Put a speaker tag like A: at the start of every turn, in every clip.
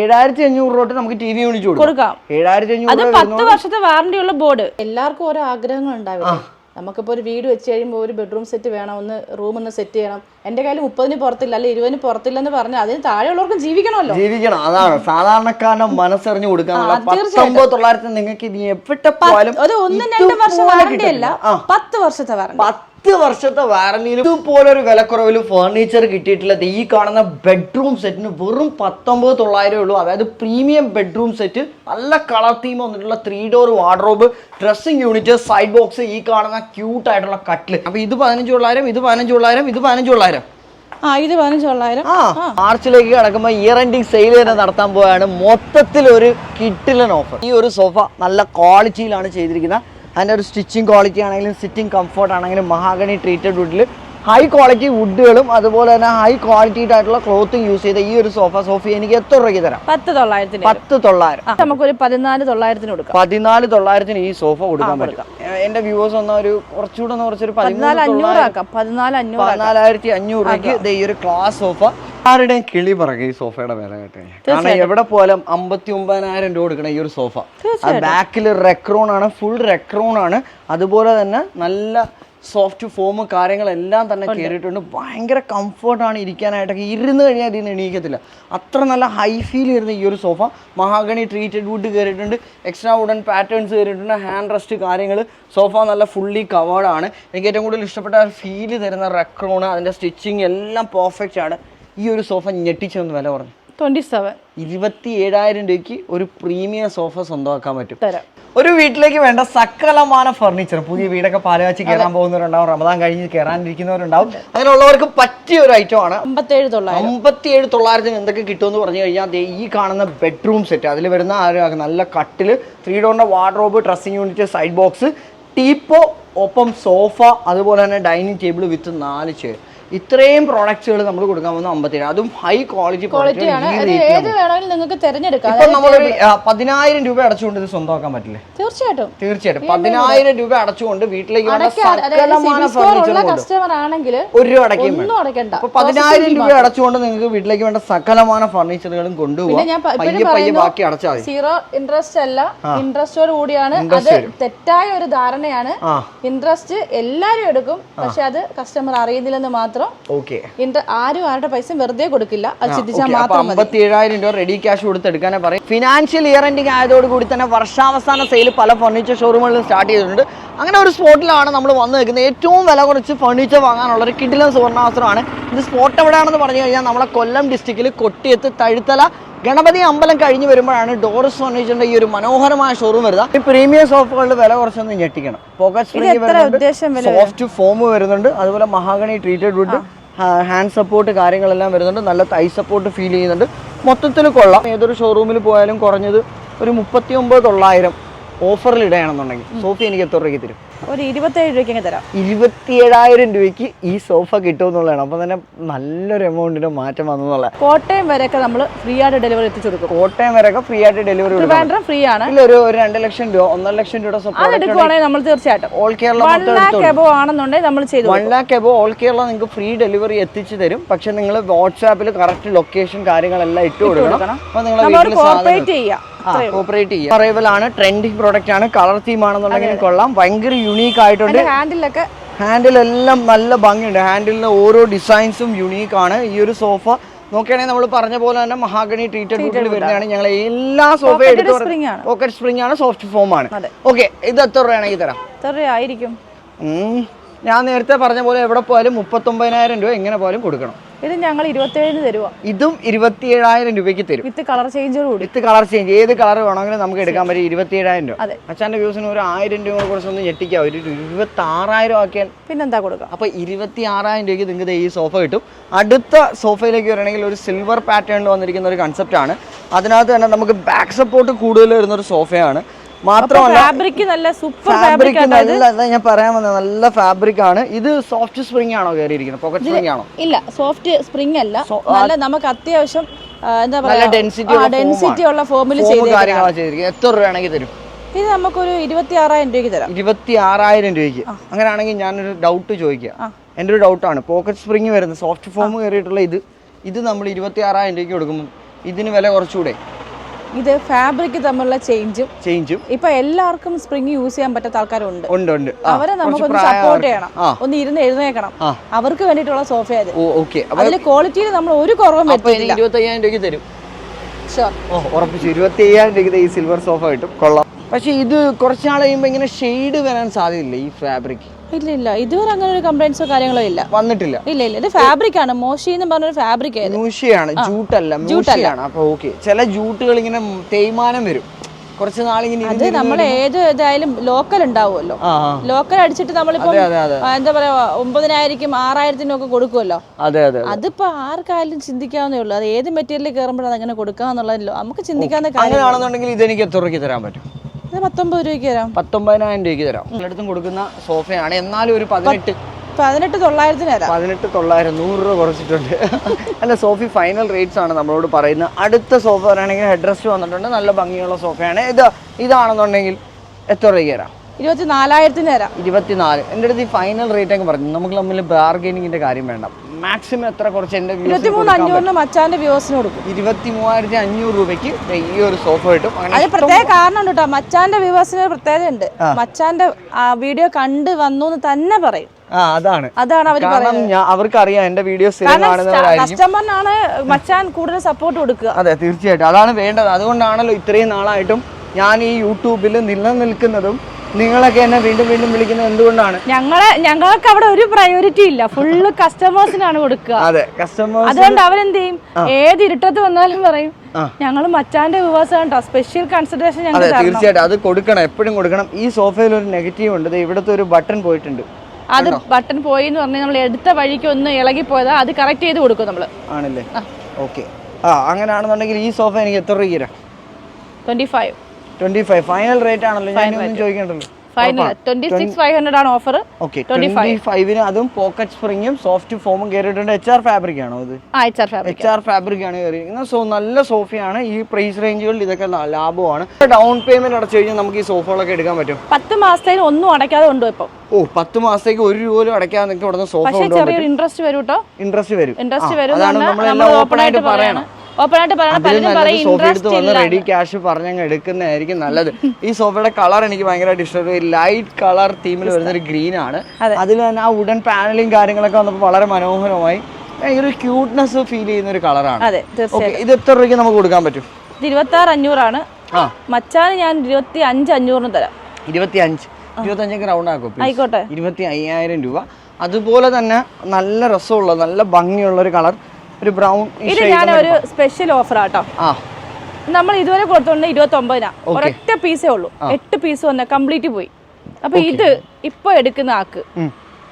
A: ഏഴായിരത്തി അഞ്ഞൂറ് രൂപ തൊട്ട് നമുക്ക് ടി വി യൂണിറ്റ് കൊടുക്കാം. ഏഴായിരത്തി അഞ്ഞൂറ്
B: അത്
A: രൂപ
B: പത്ത് വർഷത്തെ വാറണ്ടി ഉള്ള ബോർഡ് എല്ലാവർക്കും ഓരോ ആഗ്രഹങ്ങൾ ഉണ്ടാവില്ല? നമുക്കിപ്പോൾ ഒരു വീട് വെച്ച് കഴിയുമ്പോൾ ഒരു ബെഡ്റൂം സെറ്റ് വേണം ഒന്ന് റൂം ഒന്ന് സെറ്റ് ചെയ്യണം. എന്റെ കയ്യിൽ മുപ്പതിന് പുറത്തില്ല അല്ലെ ഇരുപതിന് പുറത്തില്ലെന്ന് പറഞ്ഞാൽ അതിന് താഴെയുള്ളവർക്കും ജീവിക്കണമല്ലോ.
A: ജീവിക്കണം. അതാണ്. സാധാരണക്കാരന്റെ മനസ്സറിഞ്ഞു കൊടുക്കാനുള്ള പത്തൊമ്പത് തൊള്ളായിരത്തി നിങ്ങൾക്ക് ഇനി എവിടെ
B: ഒരു ഒന്നും രണ്ടും വർഷം വാറണ്ടി അല്ല. പത്ത് വർഷത്തെ വാറണ്ടി
A: പത്ത് വർഷത്തെ വാറണ്ടിയിൽ ഇതുപോലെ ഒരു വിലക്കുറവിൽ ഫർണിച്ചർ കിട്ടിയിട്ടില്ല ഈ കാണുന്ന ബെഡ്റൂം സെറ്റിന് വെറും പത്തൊമ്പത് തൊള്ളായിരം ഉള്ളൂ. അതായത് പ്രീമിയം ബെഡ്റൂം സെറ്റ് നല്ല കളർ തീം വന്നിട്ടുള്ള three door wardrobe dressing unit side box ഈ കാണുന്ന ക്യൂട്ട് ആയിട്ടുള്ള കട്ടിൽ അപ്പൊ ഇത് പതിനഞ്ച് തൊള്ളായിരം ഇത് പതിനഞ്ച് തൊള്ളായിരം ഇത് പതിനഞ്ച് തൊള്ളായിരം
B: ആ. ഇത്
A: മാർച്ചിലേക്ക് കടക്കുമ്പോൾ ഇയർ എൻഡിങ് സെയിൽ തന്നെ നടത്താൻ പോയാണ് മൊത്തത്തിൽ ഒരു കിട്ടിലൻ ഓഫർ ഈ ഒരു സോഫ നല്ല ക്വാളിറ്റിയിലാണ് ചെയ്തിരിക്കുന്നത് അതിന്റെ ഒരു സ്റ്റിച്ചിങ് ക്വാളിറ്റി ആണെങ്കിലും സിറ്റിംഗ് കംഫർട്ട് ആണെങ്കിലും മഹാഗണി ട്രീറ്റഡ് വുഡിൽ ഹൈ ക്വാളിറ്റി വുഡുകളും അതുപോലെ തന്നെ ഹൈ ക്വാളിറ്റി ആയിട്ടുള്ള ക്ലോത്തിങ് യൂസ് ചെയ്ത ഈ ഒരു സോഫ സോഫി എനിക്ക് എത്ര രൂപയ്ക്ക് തരാം?
B: പത്ത് തൊള്ളായിരത്തിന്
A: പത്ത് തൊള്ളായിരം.
B: നമുക്കൊരു പതിനാല് തൊള്ളായിരത്തിന് കൊടുക്കാം.
A: പതിനാല് തൊള്ളായിരത്തിന് ഈ സോഫ കൊടുക്കാൻ പറ്റും. എന്റെ വ്യൂവേഴ്സ് വന്ന ഒരു കുറച്ചുകൂടെ ഒന്ന് കുറച്ചൊരു
B: പതിനാല്
A: പതിനാല്
B: അഞ്ഞൂറാക്കാം പതിനാല് അഞ്ഞൂറ്
A: പതിനാലായിരത്തി അഞ്ഞൂറ് രൂപയ്ക്ക് ഈ ഒരു ക്ലാസ് സോഫ ആരുടെയും കിളി പറയും ഈ സോഫയുടെ വില കേട്ടോ കാരണം എവിടെ പോലും അമ്പത്തി ഒമ്പതിനായിരം രൂപ കൊടുക്കണം ഈ ഒരു സോഫ ബാക്കിൽ റെക്രോൺ ആണ് ഫുൾ റെക്രോൺ ആണ്. അതുപോലെ തന്നെ നല്ല സോഫ്റ്റ് ഫോം കാര്യങ്ങളെല്ലാം തന്നെ കയറിയിട്ടുണ്ട് ഭയങ്കര കംഫർട്ടാണ് ഇരിക്കാനായിട്ടൊക്കെ ഇരുന്ന് കഴിഞ്ഞാൽ ഇതിന് എണീക്കത്തില്ല. അത്ര നല്ല ഹൈ ഫീൽ വരുന്ന ഈ ഒരു സോഫ. മഹാഗണി ട്രീറ്റഡ് വുഡ് കയറിയിട്ടുണ്ട് എക്സ്ട്രാ വുഡൻ പാറ്റേൺസ് കയറിയിട്ടുണ്ട് ഹാൻഡ് റെസ്റ്റ് കാര്യങ്ങൾ സോഫ നല്ല ഫുള്ളി കവേർഡാണ് എനിക്ക് ഏറ്റവും കൂടുതൽ ഇഷ്ടപ്പെട്ട ഫീൽ തരുന്ന റെക്രോണ് അതിന്റെ സ്റ്റിച്ചിങ് എല്ലാം പെർഫെക്റ്റ് ആണ്. ഈ ഒരു സോഫ ഞെട്ടിച്ചൊന്ന് വില പറഞ്ഞു
B: ട്വന്റി സെവൻ
A: ഇരുപത്തി ഏഴായിരം രൂപയ്ക്ക് ഒരു പ്രീമിയം സോഫ സ്വന്തമാക്കാൻ പറ്റും. ഒരു വീട്ടിലേക്ക് വേണ്ട സകലമാന ഫർണിച്ചർ പുതിയ വീടൊക്കെ പാലുകാച്ചി കയറാൻ പോകുന്നവരുണ്ടാവും റമദാൻ കഴിഞ്ഞ് കയറാനിരിക്കുന്നവരുണ്ടാവും. അങ്ങനെയുള്ളവർക്ക് പറ്റിയ ഒരു ഐറ്റം ആണ്.
B: അമ്പത്തേഴ് തൊള്ളായിരം.
A: അമ്പത്തിയേഴ് തൊള്ളായിരത്തിന് എന്തൊക്കെ കിട്ടുമെന്ന് പറഞ്ഞു കഴിഞ്ഞാൽ ഈ കാണുന്ന ബെഡ്റൂം സെറ്റ് അതിൽ വരുന്ന ആ നല്ല കട്ടിൽ ത്രീ ഡോറിന്റെ wardrobe dressing unit side box teapoy ഒപ്പം സോഫ അതുപോലെ തന്നെ ഡൈനിങ് ടേബിൾ വിത്ത് നാല് ചെയർ ഇത്രയും പ്രോഡക്റ്റ്സുകൾ നമ്മൾ കൊടുക്കാൻ പോകുന്ന അമ്പത്തിയേഴ്. അതും ഹൈ ക്വാളിറ്റി
B: നിങ്ങൾക്ക് തിരഞ്ഞെടുക്കാം.
A: ഇപ്പൊ നമ്മൾ പതിനായിരം രൂപ അടച്ചുകൊണ്ട് ഇത് സ്വന്തമാക്കാൻ പറ്റില്ലേ?
B: തീർച്ചയായിട്ടും.
A: തീർച്ചയായിട്ടും. പതിനായിരം രൂപ അടച്ചുകൊണ്ട് വീട്ടിലേക്ക്
B: കസ്റ്റമർ ആണെങ്കിൽ
A: ഒരു രൂപ അടയ്ക്കും പതിനായിരം രൂപ അടച്ചുകൊണ്ട് നിങ്ങൾക്ക് വീട്ടിലേക്ക് വേണ്ട സകലമാന ഫർണിച്ചറുകളും കൊണ്ടുപോകും
B: സീറോ ഇൻട്രസ്റ്റ് അല്ല ഇൻട്രസ്റ്റോട് കൂടിയാണ്. അത് തെറ്റായ ഒരു ധാരണയാണ്. ഇൻട്രസ്റ്റ് എല്ലാരും എടുക്കും. പക്ഷെ അത് കസ്റ്റമർ അറിയുന്നില്ലെന്ന് മാത്രം
A: ഓക്കെ
B: ഇൻട്ര ആരും ആരുടെ പൈസ വെറുതെ കൊടുക്കില്ല. അത് ചിന്തിച്ചാൽ മാത്രം മതി.
A: അമ്പത്തി ഏഴായിരം രൂപ റെഡി ക്യാഷ് കൊടുത്തെടുക്കാനേ പറയും. ഫിനാൻഷ്യൽ ഇയർ എൻഡിങ് ആയതോടുകൂടി തന്നെ വർഷാവസാന സെയിൽ പല ഫർണിച്ചർ ഷോറൂമുകളിലും സ്റ്റാർട്ട് ചെയ്തിട്ടുണ്ട്. അങ്ങനെ ഒരു സ്പോട്ടിലാണ് നമ്മൾ വന്ന് നിൽക്കുന്നത്. ഏറ്റവും വില കുറച്ച് ഫർണിച്ചർ വാങ്ങാനുള്ള ഒരു കിടിലം സുവർണാവസരമാണ് ഇത് സ്പോട്ട് എവിടെയാണെന്ന് പറഞ്ഞു കഴിഞ്ഞാൽ നമ്മളെ കൊല്ലം ഡിസ്ട്രിക്റ്റിൽ കൊട്ടിയത്ത് തഴുത്തല ഗണപതി അമ്പലം കഴിഞ്ഞ് വരുമ്പോഴാണ് ഡോറസ് ഫർണിച്ചറിന്റെ ഈ ഒരു മനോഹരമായ ഷോറൂം വരുന്നത്. ഈ പ്രീമിയം സോഫകളുടെ വില കുറച്ചൊന്ന് ഞെട്ടിക്കണം. പോക്കറ്റ് സോഫ്റ്റ് ഫോം വരുന്നുണ്ട്. അതുപോലെ mahogany treated wood hand support കാര്യങ്ങളെല്ലാം വരുന്നുണ്ട്. നല്ല തൈ സപ്പോർട്ട് ഫീൽ ചെയ്യുന്നുണ്ട്. മൊത്തത്തിൽ കൊള്ളാം. ഏതൊരു ഷോറൂമിൽ പോയാലും കുറഞ്ഞത് ഒരു മുപ്പത്തി ഒമ്പത് തൊള്ളായിരം ഓഫറിൽ ഇടയാണെന്നുണ്ടെങ്കിൽ. സോഫി എനിക്ക് എത്ര രൂപയ്ക്ക് തരും?
B: ഒരു ഇരുപത്തേഴ് രൂപയ്ക്ക് അങ്ങ് തരാം.
A: ഇരുപത്തിയേഴായിരം രൂപയ്ക്ക് ഈ സോഫ കിട്ടുമെന്നുള്ളതാണ്. അപ്പം തന്നെ നല്ലൊരു എമൗണ്ടിന് മാറ്റം വന്നെന്നുള്ള
B: കോട്ടയം വരെയൊക്കെ നമ്മൾ ഫ്രീ ആയിട്ട് ഡെലിവറി എത്തിച്ചു കൊടുക്കും.
A: കോട്ടയം വരെയൊക്കെ ഫ്രീ ആയിട്ട് ഡെലിവറി
B: ട്രിവാൻഡ്രം ഫ്രീ ആണ്
A: ഇല്ല ഒരു ഒരു രണ്ട് ലക്ഷം രൂപ ഒന്നര ലക്ഷം രൂപയുടെ
B: എടുക്കുവാണെങ്കിൽ നമ്മൾ തീർച്ചയായിട്ടും.
A: All Kerala
B: one lakh above ആണെന്നുണ്ടെങ്കിൽ നമ്മൾ ചെയ്തു
A: one lakh above all Kerala നിങ്ങൾക്ക് ഫ്രീ ഡെലിവറി എത്തിച്ചു തരും. പക്ഷെ നിങ്ങൾ വാട്സാപ്പിൽ കറക്റ്റ് ലൊക്കേഷൻ കാര്യങ്ങളെല്ലാം ഇട്ട് കൊടുക്കണം.
B: അപ്പോൾ ചെയ്യാം
A: കോപ്പറേറ്റ് ചെയ്യാം അറൈവൽ ആണ് ട്രെൻഡിങ് പ്രോഡക്റ്റ് ആണ് കളർ തീം ആണെന്നുണ്ടെങ്കിലും കൊള്ളാം. ഭയങ്കര യുണീക്ക് ആയിട്ടുണ്ട്.
B: ഹാൻഡിലൊക്കെ
A: ഹാൻഡിലെല്ലാം നല്ല ഭംഗിയുണ്ട്. ഹാൻഡിലിന് ഓരോ ഡിസൈൻസും യുണീക്ക് ആണ്. ഈ ഒരു സോഫ നോക്കുകയാണെങ്കിൽ നമ്മൾ പറഞ്ഞ പോലെ തന്നെ മഹാഗണി ട്രീറ്റഡ് വുഡിൽ വരുന്നതാണ്. ഞങ്ങൾ എല്ലാ സോഫയും എടുത്ത് പോക്കറ്റ് സ്പ്രിംഗ് ആണ്. സോഫ്റ്റ് ഫോം ആണ്. ഓക്കെ ഇത് എത്ര രൂപയാണെങ്കിൽ തരാം?
B: ആയിരിക്കും രൂപയായിരിക്കും
A: ഞാൻ നേരത്തെ പറഞ്ഞ പോലെ എവിടെ പോയാലും മുപ്പത്തൊമ്പതിനായിരം രൂപ എങ്ങനെ പോലും കൊടുക്കണം.
B: ഇത് ഞങ്ങൾ ഇരുപത്തിയേഴിന് തരുവാ.
A: ഇതും ഇരുപത്തിയേഴായിരം രൂപയ്ക്ക് തരും.
B: വിത്ത് കളർ ചേഞ്ചോട് കൂടി.
A: With colour change. ഏത് കളർ വേണമെങ്കിലും നമുക്ക് എടുക്കാൻ പറ്റും. ഇരുപത്തിയേഴായിരം രൂപ.
B: അതെ.
A: അച്ഛന്റെ വ്യൂസിന് ഒരു ആയിരം രൂപ കുറച്ച് ഒന്ന് ഞെട്ടിക്കാം. ഒരു ഇരുപത്തി ആറായിരം ആക്കിയാൽ
B: പിന്നെന്താ കൊടുക്കാം?
A: അപ്പോൾ ഇരുപത്തി ആറായിരം രൂപയ്ക്ക് നിങ്ങൾക്ക് ഈ സോഫ കിട്ടും. അടുത്ത സോഫയിലേക്ക് വരണമെങ്കിൽ ഒരു സിൽവർ പാറ്റേണിൽ വന്നിരിക്കുന്ന ഒരു കൺസെപ്റ്റ് ആണ്. അതിനകത്ത് തന്നെ നമുക്ക് ബാക്ക് സപ്പോർട്ട് കൂടുതൽ വരുന്ന ഒരു സോഫയാണ്. മാത്രമല്ല
B: ഫാബ്രിക് നല്ല സൂപ്പർ
A: ഫാബ്രിക് നല്ല ഞാൻ പറയാൻ വന്നത് നല്ല ഫാബ്രിക് ആണ്. ഇത് സോഫ്റ്റ് സ്പ്രിംഗ് ആണോ കയറിയിരിക്കുന്നത്? പോക്കറ്റ് സ്പ്രിംഗ് ആണോ?
B: ഇല്ല സോഫ്റ്റ് സ്പ്രിംഗ് അല്ല. നല്ല നമുക്ക് അത്യാവശ്യം എന്താ പറയാ
A: ഡെൻസിറ്റി
B: ഉള്ള ഫോമിൽ
A: ചെയ്തിരിക്കുന്നത്. എത്ര രൂപയാണെങ്കിൽ തരും?
B: ഇത് നമുക്കൊരു ഇരുപത്തി ആറായിരം രൂപയ്ക്ക് തരാം.
A: ഇരുപത്തി ആറായിരം രൂപയ്ക്ക് അങ്ങനെയാണെങ്കിൽ ഞാനൊരു ഡൗട്ട് ചോദിക്കാം. എന്റെ ഒരു ഡൗട്ടാണ് പോക്കറ്റ് സ്പ്രിംഗ് വരുന്നത് സോഫ്റ്റ് ഫോം കയറിയിട്ടുള്ള ഇത് ഇത് നമ്മൾ ഇരുപത്തി ആറായിരം രൂപയ്ക്ക് കൊടുക്കുമ്പോൾ ഇതിന് വില കുറച്ചുകൂടെ?
B: ഇത് ഫാബ്രിക് തമ്മിലുള്ള ചേഞ്ചും
A: ചേഞ്ചും
B: ഇപ്പൊ എല്ലാവർക്കും സ്പ്രിംഗ് യൂസ് ചെയ്യാൻ പറ്റാത്ത ആൾക്കാരുണ്ട്.
A: ഉണ്ട് ഉണ്ട്.
B: അവരെ നമുക്കൊന്ന് സപ്പോർട്ട് ചെയ്യണം. ഒന്ന് ഇരുന്ന് എഴുന്നേക്കണം. അവർക്ക് വേണ്ടിയിട്ടുള്ള സോഫ അത് അതിൽ ക്വാളിറ്റിയിൽ നമ്മൾ ഒരു കുറവും
A: ഇരുപത്തി അയ്യായിരം രൂപയ്ക്ക് തരും. ഉറപ്പിച്ചു. ഇരുപത്തി അയ്യായിരം രൂപയ്ക്ക് ഈ സിൽവർ സോഫ കിട്ടും. കൊള്ളാം. പക്ഷെ ഇത് കുറച്ച് നാൾ കഴിയുമ്പോൾ ഇങ്ങനെ ഷെയ്ഡ് വരാൻ സാധ്യതയില്ല ഈ ഫാബ്രിക്
B: ഇല്ല ഇല്ല. ഇതുവരെ അങ്ങനെ ഒരു കംപ്ലൈൻസോ കാര്യങ്ങളോ ഇല്ല.
A: വന്നിട്ടില്ല.
B: ഇല്ല ഇല്ല. ഇത് ഫാബ്രിക് ആണ്. മോശി എന്ന് പറഞ്ഞ ഫാബ്രിക്
A: മൂഷിയാണ് ജൂട്ടല്ല മൂഷയാണ് അപ്പൊ ഓക്കെ ചില ജൂട്ടുകൾ ഇങ്ങനെ തേയ്മാനം വരും. കുറച്ച് നാളിങ്ങനെ
B: അത് നമ്മൾ ഏത് ഏതായാലും ലോക്കൽ ഉണ്ടാവുമല്ലോ. ലോക്കൽ അടിച്ചിട്ട് ആ, എന്താ പറയാ ഒമ്പതിനായിരിക്കും ആറായിരത്തിനും ഒക്കെ കൊടുക്കുമല്ലോ.
A: അതെ അതെ
B: അതിപ്പോ ആർക്കായാലും ചിന്തിക്കാവുന്നേ ഉള്ളൂ. അത് ഏത് മെറ്റീരിയൽ കയറുമ്പോഴാണ് അങ്ങനെ കൊടുക്കാന്നുള്ളതല്ലോ നമുക്ക് ചിന്തിക്കാവുന്ന കാര്യം
A: അങ്ങനെയാണെന്നുണ്ടെങ്കിൽ ഇതെനിക്ക് എത്ര രൂപയ്ക്ക് തരാൻ പറ്റും.
B: ഇത് പത്തൊമ്പത് രൂപയ്ക്ക് തരാം.
A: പത്തൊമ്പതിനായിരം രൂപയ്ക്ക് തരാം. എല്ലായിടത്തും കൊടുക്കുന്ന സോഫയാണ്. എന്നാലും ഒരു പതിനെട്ട്
B: പതിനെട്ട് തൊള്ളായിരത്തിന് തരാം.
A: പതിനെട്ട് തൊള്ളായിരം നൂറ് രൂപ കുറച്ചിട്ടുണ്ട്. അല്ല സോഫി ഫൈനൽ റേറ്റ്സ് ആണ് നമ്മളോട് പറയുന്നത്. അടുത്ത സോഫ വരാണെങ്കിൽ ഹെഡ് റെസ്റ്റ് വന്നിട്ടുണ്ട്. നല്ല ഭംഗിയുള്ള സോഫയാണ്. ഇത് ഇതാണെന്നുണ്ടെങ്കിൽ എത്ര രൂപയ്ക്ക് തരാം?
B: ഇരുപത്തിനാലായിരത്തിന് തരാം.
A: ഇരുപത്തിനാല്. എന്റെ അടുത്ത് ഈ ഫൈനൽ റേറ്റ് ഒക്കെ പറഞ്ഞു. നമുക്ക് തമ്മിൽ ബാർഗൈനിങ്ങിന്റെ കാര്യം വേണ്ട. മാക്സിമം എത്ര കുറച്ച് എന്റെ
B: ഇരുപത്തി മൂന്ന് അഞ്ഞൂറിന് മച്ചാന്റെ വ്യൂസിന് കൊടുക്കും.
A: ഇരുപത്തി മൂവായിരത്തി അഞ്ഞൂറ് രൂപയ്ക്ക് ഈ ഒരു സോഫ കിട്ടും.
B: അത് പ്രത്യേക കാരണം ഉണ്ട് കേട്ടോ മച്ചാന്റെ വ്യൂവേഴ്സിന് പ്രത്യേകത ഉണ്ട് മച്ചാന്റെ വീഡിയോ കണ്ട് വന്നു എന്ന് തന്നെ പറയും.
A: ആ അതാണ്.
B: അതാണ് അവർ
A: കാരണം അറിയാം എന്റെ വീഡിയോസ്
B: കസ്റ്റമറിനാണ് മച്ചാൻ കൂടുതൽ സപ്പോർട്ട് കൊടുക്കുക.
A: അതെ തീർച്ചയായിട്ടും. അതാണ് വേണ്ടത്. അതുകൊണ്ടാണല്ലോ ഇത്രയും നാളായിട്ടും ഞാൻ ഈ യൂട്യൂബിൽ നിലനിൽക്കുന്നതും നിങ്ങളൊക്കെ എന്നെ വീണ്ടും വീണ്ടും വിളിക്കുന്നത് എന്തുകൊണ്ടാണ്?
B: ഞങ്ങളെ ഞങ്ങൾക്ക് അവിടെ ഒരു പ്രയോറിറ്റി ഇല്ല. ഫുള്ള് കസ്റ്റമേഴ്സിനാണ് കൊടുക്കുക.
A: അതെ കസ്റ്റമേഴ്സ്
B: അതുകൊണ്ട് അവരെന്ത് ചെയ്യും ഏത് ഇരുട്ടത്ത് വന്നാലും പറയും. ഞങ്ങൾ മച്ചാന്റെ കേട്ടോ സ്പെഷ്യൽ കൺസിഡറേഷൻ
A: അതെ
B: ഞങ്ങൾക്ക്
A: തീർച്ചയായിട്ടും. അത് കൊടുക്കണം എപ്പോഴും കൊടുക്കണം. ഈ സോഫയിൽ ഒരു നെഗറ്റീവ് ഉണ്ട്. ഇവിടുത്തെ ഒരു ബട്ടൺ പോയിട്ടുണ്ട്.
B: അത് ബട്ടൺ പോയി എന്ന് പറഞ്ഞാൽ നമ്മൾ എടുത്ത വഴിക്ക് ഒന്ന് ഇളകി പോയതാ. അത് കറക്റ്റ് ചെയ്ത് കൊടുക്കും നമ്മൾ
A: ആണല്ലേ? ഓക്കെ ആ അങ്ങനെയാണെന്നുണ്ടെങ്കിൽ ഈ സോഫ എനിക്ക് എത്ര രൂപ
B: twenty five
A: twenty five final rate ആണല്ലോ ഞാൻ ഒന്നും ചോദിക്കണ്ടല്ലോ.
B: ആണ് ഓഫർ
A: ഫൈവിന് അതും പോക്കറ്റ് സ്പ്രിങ്ങും സോഫ്റ്റ് ഫോമും കയറിയിട്ടുണ്ട് എച്ച് ആർ ഫാബ്രിക് ആണോ ഇത്?
B: എച്ച് ആർ ഫാബ്രിക്
A: ആണ്. കയറിയിരിക്കുന്നത് സോ നല്ല സോഫയാണ്. ഈ പ്രൈസ് റേഞ്ചുകളിൽ ഇതൊക്കെ ലാഭമാണ്. ഡൗൺ പേയ്മെന്റ് അടച്ചു കഴിഞ്ഞാൽ നമുക്ക് ഈ സോഫകളൊക്കെ എടുക്കാൻ പറ്റും.
B: പത്ത് മാസത്തേക്ക് ഒന്നും അടയ്ക്കാതെ ഉണ്ടോ ഇപ്പൊ.
A: ഓ പത്ത് മാസത്തേക്ക് ഒരു രൂപ പോലും അടയ്ക്കാതെ നിങ്ങൾക്ക് ഇവിടെ സോഫ
B: ഇൻട്രസ്റ്റ് വരും
A: ഇൻട്രസ്റ്റ് വരും.
B: ഇൻട്രസ്റ്റ് വരും
A: അതാണ് നമ്മളെല്ലാം ഓപ്പൺ ആയിട്ട് പറയണം.
B: ഓപ്പൺ ആയിട്ട് പറയണം പലരും പറയും ഇൻട്രസ്റ്റ് ഇല്ല.
A: റെഡി ക്യാഷ് പറഞ്ഞങ്ങ് എടുക്കുന്നതായിരിക്കും നല്ലത്. ഈ സോഫയുടെ കളർ എനിക്ക് ഭയങ്കരമായിട്ട് ഇഷ്ടപ്പെട്ടു ലൈറ്റ് കളർ തീമിൽ വരുന്ന ഒരു ഗ്രീൻ ആണ്. അതിൽ തന്നെ ആ വുഡൻ പാനലിങ് കാര്യങ്ങളൊക്കെ വന്നപ്പോൾ വളരെ മനോഹരമായി ഭയങ്കര ക്യൂട്ട്നെസ് ഫീൽ ചെയ്യുന്ന ഒരു കളറാണ്
B: അതെ
A: ഇത് എത്ര രൂപയ്ക്ക് നമുക്ക് കൊടുക്കാൻ പറ്റും?
B: ഇരുപത്തി ആറ് അഞ്ഞൂറാണ്. മച്ചാന് ഞാൻ ഇരുപത്തി അഞ്ച് അഞ്ഞൂറിന് തരാം.
A: ഇരുപത്തി അഞ്ച് ഇരുപത്തഞ്ചൊക്കെ റൗണ്ട് ആക്കും.
B: ആയിക്കോട്ടെ.
A: ഇരുപത്തി അയ്യായിരം രൂപ. അതുപോലെ തന്നെ നല്ല രസമുള്ള നല്ല ഭംഗിയുള്ള ഒരു കളർ ഒരു ബ്രൗൺ
B: ഇത് ഞാൻ ഒരു സ്പെഷ്യൽ ഓഫർ ആട്ടോ. നമ്മൾ ഇതുവരെ കൊടുത്തോണ്ട് ഇരുപത്തി ഒമ്പതിനാ ഒരൊറ്റ പീസേ ഉള്ളൂ. എട്ട് പീസ് വന്ന കംപ്ലീറ്റ് പോയി. അപ്പൊ ഇത് ഇപ്പൊ എടുക്കുന്ന ആക്ക്.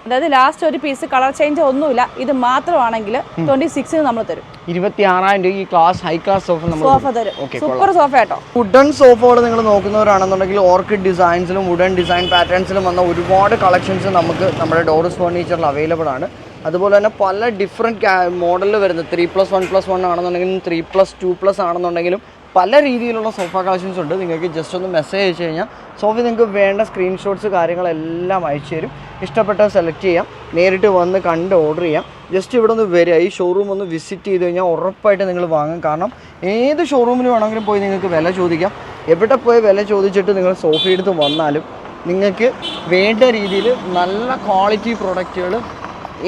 B: അതായത് ലാസ്റ്റ് ഒരു പീസ് കളർ ചേഞ്ച് ഒന്നുമില്ല. ഇത് മാത്രമാണെങ്കിൽ ട്വന്റി സിക്സിന് നമ്മൾ തരും.
A: ഇരുപത്തി ആറായിരം രൂപ ഈ ക്ലാസ് ഹൈ ക്ലാസ് സോഫ നമ്മൾ
B: സോഫ തരും. സൂപ്പർ സോഫ കേട്ടോ
A: വുഡൻ സോഫകൾ നിങ്ങൾ നോക്കുന്നവരാണെന്നുണ്ടെങ്കിൽ ഓർക്കിഡ് ഡിസൈൻസിലും വുഡൻ ഡിസൈൻ പാറ്റേൺസിലും വന്ന ഒരുപാട് കളക്ഷൻസ് നമുക്ക് നമ്മുടെ ഡോറസ് ഫർണിച്ചറിൽ അവൈലബിൾ ആണ്. അതുപോലെ തന്നെ പല ഡിഫറെന്റ് മോഡലിൽ വരുന്ന three plus one plus one ആണെന്നുണ്ടെങ്കിലും ത്രീ പ്ലസ് ടു പ്ലസ് ആണെന്നുണ്ടെങ്കിലും പല രീതിയിലുള്ള സോഫ കളക്ഷൻസ് ഉണ്ട്. നിങ്ങൾക്ക് ജസ്റ്റ് ഒന്ന് മെസ്സേജ് അയച്ചു കഴിഞ്ഞാൽ സോഫി നിങ്ങൾക്ക് വേണ്ട സ്ക്രീൻഷോട്ട്സ് കാര്യങ്ങളെല്ലാം അയച്ചു തരും. ഇഷ്ടപ്പെട്ടത് സെലക്ട് ചെയ്യാം. നേരിട്ട് വന്ന് കണ്ട് ഓർഡർ ചെയ്യാം. ജസ്റ്റ് ഇവിടെ ഒന്ന് വരിക. ഈ ഷോറൂം ഒന്ന് വിസിറ്റ് ചെയ്ത് കഴിഞ്ഞാൽ ഉറപ്പായിട്ട് നിങ്ങൾ വാങ്ങും. കാരണം ഏത് ഷോറൂമിൽ വേണമെങ്കിലും പോയി നിങ്ങൾക്ക് വില ചോദിക്കാം. എവിടെ പോയി വില ചോദിച്ചിട്ട് നിങ്ങൾ സോഫി എടുത്ത് വന്നാലും നിങ്ങൾക്ക് വേണ്ട രീതിയിൽ നല്ല ക്വാളിറ്റി പ്രൊഡക്റ്റുകൾ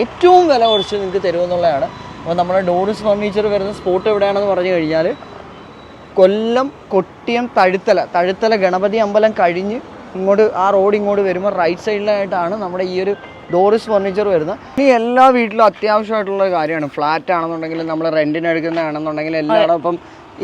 A: ഏറ്റവും വില കുറച്ച് നിങ്ങൾക്ക് തരുമെന്നുള്ളതാണ്. അപ്പോൾ നമ്മുടെ ഡോറിസ് ഫർണിച്ചർ വരുന്ന സ്പോട്ട് എവിടെയാണെന്ന് പറഞ്ഞു കഴിഞ്ഞാൽ കൊല്ലം കൊട്ടിയം തഴുത്തല. തഴുത്തല ഗണപതി അമ്പലം കഴിഞ്ഞ് ഇങ്ങോട്ട് ആ റോഡ് ഇങ്ങോട്ട് വരുമ്പോൾ റൈറ്റ് സൈഡിലായിട്ടാണ് നമ്മുടെ ഈ ഒരു ഡോറിസ് ഫർണിച്ചർ വരുന്നത്. ഇനി എല്ലാ വീട്ടിലും അത്യാവശ്യമായിട്ടുള്ള കാര്യമാണ്. ഫ്ലാറ്റ് ആണെന്നുണ്ടെങ്കിൽ നമ്മൾ റെന്റിന് എടുക്കുന്നതാണെന്നുണ്ടെങ്കിൽ ഇപ്പം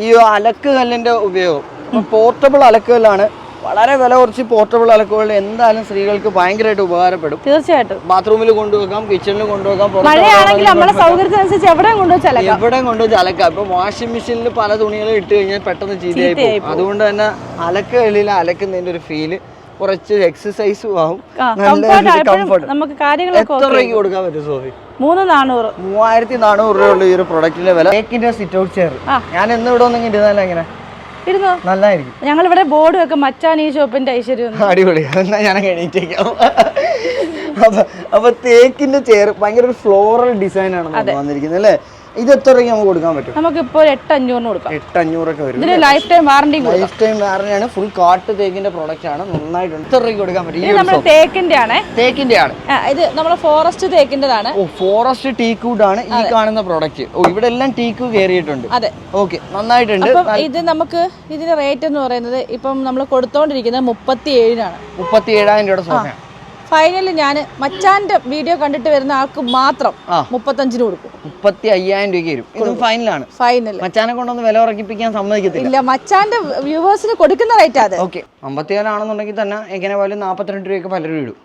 A: ഈ അലക്ക് കല്ലിന്റെ ഉപയോഗം. പോർട്ടബിൾ അലക്കുകല്ലാണ് വളരെ വില കുറച്ച് പോർട്ടബിൾ അലക്കുകൾ എന്തായാലും സ്ത്രീകൾക്ക് ഭയങ്കരമായിട്ട് ഉപകാരപ്പെടും.
B: തീർച്ചയായിട്ടും.
A: ബാത്റൂമിൽ കൊണ്ടുവെക്കാം കിച്ചണിൽ കൊണ്ടുവെക്കാം
B: മഴയാണെങ്കിൽ നമ്മളെ സൗകര്യത്തിനനുസരിച്ച് എവിടെയും കൊണ്ടുവച്ച് അലക്കാം.
A: എവിടെ കൊണ്ടുവച്ച് അലക്കാം. ഇപ്പൊ വാഷിംഗ് മെഷീനിൽ പല തുണികളും ഇട്ട് കഴിഞ്ഞാൽ പെട്ടെന്ന് ചീത്തയായി പോകും. അതുകൊണ്ട് തന്നെ അലക്ക് വെളിയിൽ അലക്കുന്നതിന്റെ ഒരു ഫീൽ കുറച്ച് എക്സസൈസും ആവും.
B: നമുക്ക് കാര്യങ്ങളൊക്കെ
A: എത്ര രൂപയ്ക്ക് കൊടുക്കാൻ പറ്റും സോഫി?
B: മൂന്ന് നാനൂറ്.
A: മൂവായിരത്തി നാനൂറ് രൂപയുള്ള ഈ ഒരു പ്രൊഡക്റ്റിന്റെ വില. സിറ്റ് ഔട്ട് ചെയർ ഞാൻ എന്ന് ഇവിടെ ഒന്നും ഇരുന്നാലും എങ്ങനെ
B: ഇരുന്നോ?
A: നല്ലതായിരിക്കും
B: ഞങ്ങൾ ഇവിടെ ബോർഡ് വെക്കും. മച്ചാൻ ഈ ഷോപ്പിന്റെ ഐശ്വര്യം
A: അടിപൊളി. എന്നാ ഞാൻ എണീറ്റേക്കാം. അപ്പൊ അപ്പൊ തേക്കിന്റെ ചെയർ ഭയങ്കര ഒരു ഫ്ലോറൽ ഡിസൈൻ ആണ് വന്നിരിക്കുന്നത് അല്ലേ? ഇത് എത്ര രൂപയ്ക്ക് നമുക്ക് കൊടുക്കാൻ പറ്റും?
B: നമുക്കിപ്പോൾ ഒരു എട്ട് അഞ്ഞൂറിന് കൊടുക്കാം.
A: എട്ട് അഞ്ഞൂറൊക്കെ വരും
B: ഇതിന് life time warranty
A: life time വാറന്റിയാണ് ഫുൾ കാട്ട് തേക്കിന്റെ പ്രോഡക്റ്റ് ആണ്. നന്നായിട്ടുണ്ട് എത്ര രൂപയ്ക്ക് കൊടുക്കാൻ പറ്റും.
B: ഇത്
A: ഒരു
B: നമ്മൾ തേക്കിന്റെ ആണ്
A: തേക്കിന്റെ ആണ്
B: ഇത് നമ്മൾ ഫോറസ്റ്റ് തേക്കിന്റെതാണ്.
A: ഓ ഫോറസ്റ്റ് ടീക്കൂഡ് ആണ് ഈ കാണുന്ന പ്രോഡക്റ്റ് ഓ ഇവിടെ എല്ലാം ടീക്കു കയറിയിട്ടുണ്ട്.
B: അതെ.
A: ഓക്കെ നന്നായിട്ടുണ്ട്.
B: ഇത് നമുക്ക് ഇതിന്റെ റേറ്റ് എന്ന് പറയുന്നത് ഇപ്പം നമ്മൾ കൊടുത്തോണ്ടിരിക്കുന്നത് മുപ്പത്തി ഏഴിനാണ്
A: മുപ്പത്തി ഏഴായിരം രൂപയുടെ സോഫയാണ്
B: ഫൈനലിൽ ഞാൻ മച്ചാന്റെ വീഡിയോ കണ്ടിട്ട് വരുന്ന ആൾക്ക് മാത്രം. മുപ്പത്തഞ്ചിന് കൊടുക്കും.
A: മുപ്പത്തി അയ്യായിരം രൂപയ്ക്ക് വരും. ഇതും ഫൈനലാണ്
B: ഫൈനൽ
A: മച്ചാനെ കൊണ്ടൊന്ന് വില ഉറക്കിപ്പിക്കാൻ സമ്മതിക്കത്തില്ല.
B: ഇല്ല മച്ചാന്റെ വ്യൂവേഴ്സിന് കൊടുക്കുന്ന റേറ്റ് അത്.
A: ഓക്കെ. അമ്പത്തിയേഴാണെന്നുണ്ടെങ്കിൽ തന്നെ എങ്ങനെ പോലും നാൽപ്പത്തിരണ്ട് രൂപയ്ക്ക് പലരും ഇടും.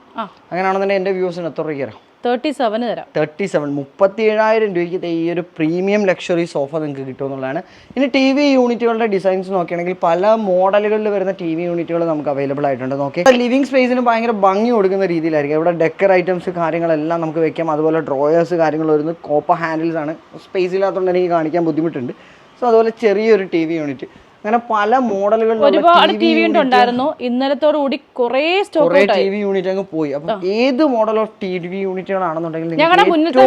A: അങ്ങനെയാണെന്നുണ്ടെങ്കിൽ എന്റെ വ്യൂസിന് എത്ര രൂപയ്ക്ക് തരാം?
B: തേർട്ടി സെവന് തരാം.
A: തേർട്ടി സെവൻ മുപ്പത്തി ഏഴായിരം രൂപയ്ക്ക് ഈ ഒരു പ്രീമിയം ലക്ഷറി സോഫ നിങ്ങൾക്ക് കിട്ടുമെന്നുള്ളതാണ്. ഇനി ടി വി യൂണിറ്റുകളുടെ ഡിസൈൻസ് നോക്കുകയാണെങ്കിൽ പല മോഡലുകളിൽ വരുന്ന ടി വി യൂണിറ്റുകൾ നമുക്ക് അവൈലബിൾ ആയിട്ടുണ്ട്. നോക്കി ലിവിംഗ് സ്പേസിന് ഭയങ്കര ഭംഗി കൊടുക്കുന്ന രീതിയിലായിരിക്കും. ഇവിടെ ഡെക്കർ ഐറ്റംസ് കാര്യങ്ങളെല്ലാം നമുക്ക് വെക്കാം. അതുപോലെ ഡ്രോയേഴ്സ് കാര്യങ്ങൾ വരുന്നത് കോപ്പ ഹാൻഡിൽസ് ആണ്. സ്പേസ് ഇല്ലാത്തതുകൊണ്ട് എനിക്ക് കാണിക്കാൻ ബുദ്ധിമുട്ടുണ്ട്. സോ അതുപോലെ ചെറിയൊരു ടി വി യൂണിറ്റ്. അങ്ങനെ പല മോഡലുകൾ
B: ഒരുപാട് ടി വി ഉണ്ടായിരുന്നു ഇന്നലത്തോടു കൂടി കുറേ സ്റ്റോക്ക്
A: കുറേ ടി വി യൂണിറ്റ് അങ്ങ് പോയി. അപ്പൊ ഏത് മോഡൽ ഓഫ് ടി വി യൂണിറ്റുകളാണെന്നുണ്ടെങ്കിൽ
B: ഞങ്ങളുടെ മുന്നത്തെ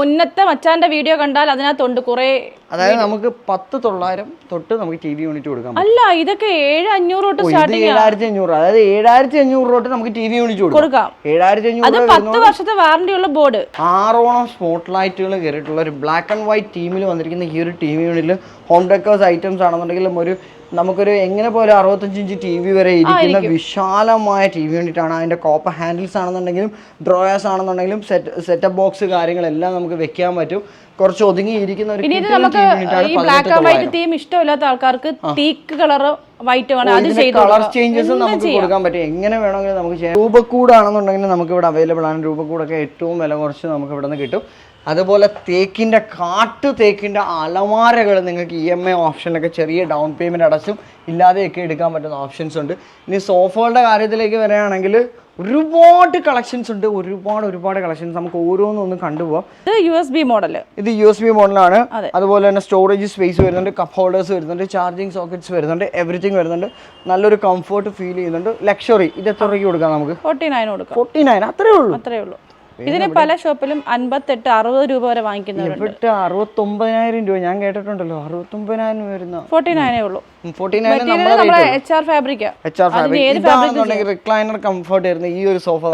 B: മുന്നത്തെ മച്ചാന്റെ വീഡിയോ കണ്ടാൽ അതിനകത്തുണ്ട് കുറേ
A: അതായത് നമുക്ക് പത്ത് തൊള്ളായിരം തൊട്ട് നമുക്ക് ടി വി യൂണിറ്റ് കൊടുക്കാം
B: അല്ല ഇതൊക്കെ ഏഴ് അഞ്ഞൂറ് തൊട്ട്
A: ഇത്
B: സ്റ്റാർട്ടിങ്
A: ഏഴായിരത്തി അഞ്ഞൂറ് അതായത് ഏഴായിരത്തി അഞ്ഞൂറ് തൊട്ട് നമുക്ക് ടി വി യൂണിറ്റ് കൊടുക്കാം. ഏഴായിരത്തി അഞ്ഞൂറ്
B: പത്ത് വർഷത്തെ വാറണ്ടി ഉള്ള ബോർഡ്.
A: ആറോളം സ്പോട്ട് ലൈറ്റുകൾ കയറിയിട്ടുള്ള ഒരു ബ്ലാക്ക് ആൻഡ് വൈറ്റ് ടീമിൽ വന്നിരിക്കുന്ന ഈ ഒരു ടി വി യൂണിറ്റിൽ ഹോം ഡെക്കേഴ്സ് ഐറ്റംസ് ആണെന്നുണ്ടെങ്കിലും ഒരു നമുക്കൊരു എങ്ങനെ പോലെ അറുപത്തഞ്ച് ഇഞ്ച് ടി വി വരെ ഇരിക്കുന്ന വിശാലമായ ടി വി വേണ്ടിയിട്ടാണ്. അതിന്റെ അതിന്റെ കോപ്പർ ഹാൻഡിൽസ് ആണെന്നുണ്ടെങ്കിലും ഡ്രോയേഴ്സ് ആണെന്നുണ്ടെങ്കിലും സെറ്റ് സെറ്റപ്പ് ബോക്സ് കാര്യങ്ങളെല്ലാം നമുക്ക് വെക്കാൻ പറ്റും. കുറച്ച് ഒതുങ്ങിയിരിക്കുന്ന ഒരു
B: നമുക്ക് ഈ ബ്ലാക്ക് ആൻഡ് വൈറ്റ് തീം ഇഷ്ടമില്ലാത്ത ആൾക്കാർക്ക് ടീക്ക് കളർ വൈറ്റ് വേണം അത് ചെയ്തു
A: കളർ ചേഞ്ചസ് നമുക്ക് കൊടുക്കാൻ പറ്റും. എങ്ങനെ വേണമെങ്കിലും നമുക്ക് ചെയ്യാം. രൂപക്കൂടാണെന്നുണ്ടെങ്കിൽ നമുക്ക് ഇവിടെ അവൈലബിൾ ആണ്. രൂപക്കൂടൊക്കെ ഏറ്റവും വില കുറച്ച് നമുക്ക് ഇവിടെ നിന്ന് കിട്ടും. അതുപോലെ തേക്കിന്റെ കാട്ട് തേക്കിന്റെ അലമാരകൾ നിങ്ങൾക്ക് ഇ എം ഐ ഓപ്ഷനിലൊക്കെ ചെറിയ ഡൗൺ പേയ്മെന്റ് അടച്ചും ഇല്ലാതെയൊക്കെ എടുക്കാൻ പറ്റുന്ന ഓപ്ഷൻസ് ഉണ്ട്. ഇനി സോഫകളുടെ കാര്യത്തിലേക്ക് വരികയാണെങ്കിൽ ഒരുപാട് കളക്ഷൻസ് ഉണ്ട്. ഒരുപാട് ഒരുപാട് കളക്ഷൻസ് നമുക്ക് ഓരോന്നൊന്നും കണ്ടുപോകാം
B: ഇത് യു എസ് ബി മോഡൽ
A: ഇത് യു എസ് ബി മോഡലാണ് അതുപോലെ തന്നെ സ്റ്റോറേജ് സ്പേസ് വരുന്നുണ്ട് കപ്പ് ഹോൾഡേഴ്സ് വരുന്നുണ്ട് ചാർജിങ് സോക്കറ്റ്സ് വരുന്നുണ്ട് എവറിത്തിങ് വരുന്നുണ്ട്. നല്ലൊരു കംഫർട്ട് ഫീൽ ചെയ്യുന്നുണ്ട്. ലക്ഷറി ഇത് എത്ര രൂപയ്ക്ക് കൊടുക്കാം നമുക്ക്?
B: ഫോർട്ടി നയൻ കൊടുക്കാം.
A: ഫോർട്ടി നയൻ അത്രേ ഉള്ളൂ.
B: അത്രേ ഉള്ളൂ. ഇതിന് പല ഷോപ്പിലും അൻപത്തെട്ട് അറുപത് രൂപ വരെ
A: വാങ്ങിക്കുന്നുണ്ട് അറുപത്തൊമ്പതിനായിരം രൂപ. ഞാൻ കേട്ടിട്ടുണ്ടല്ലോ. അറുപത്തൊമ്പതിനായിരം വരുന്ന.
B: ഫോർട്ടി നയനേ ഉള്ളൂ.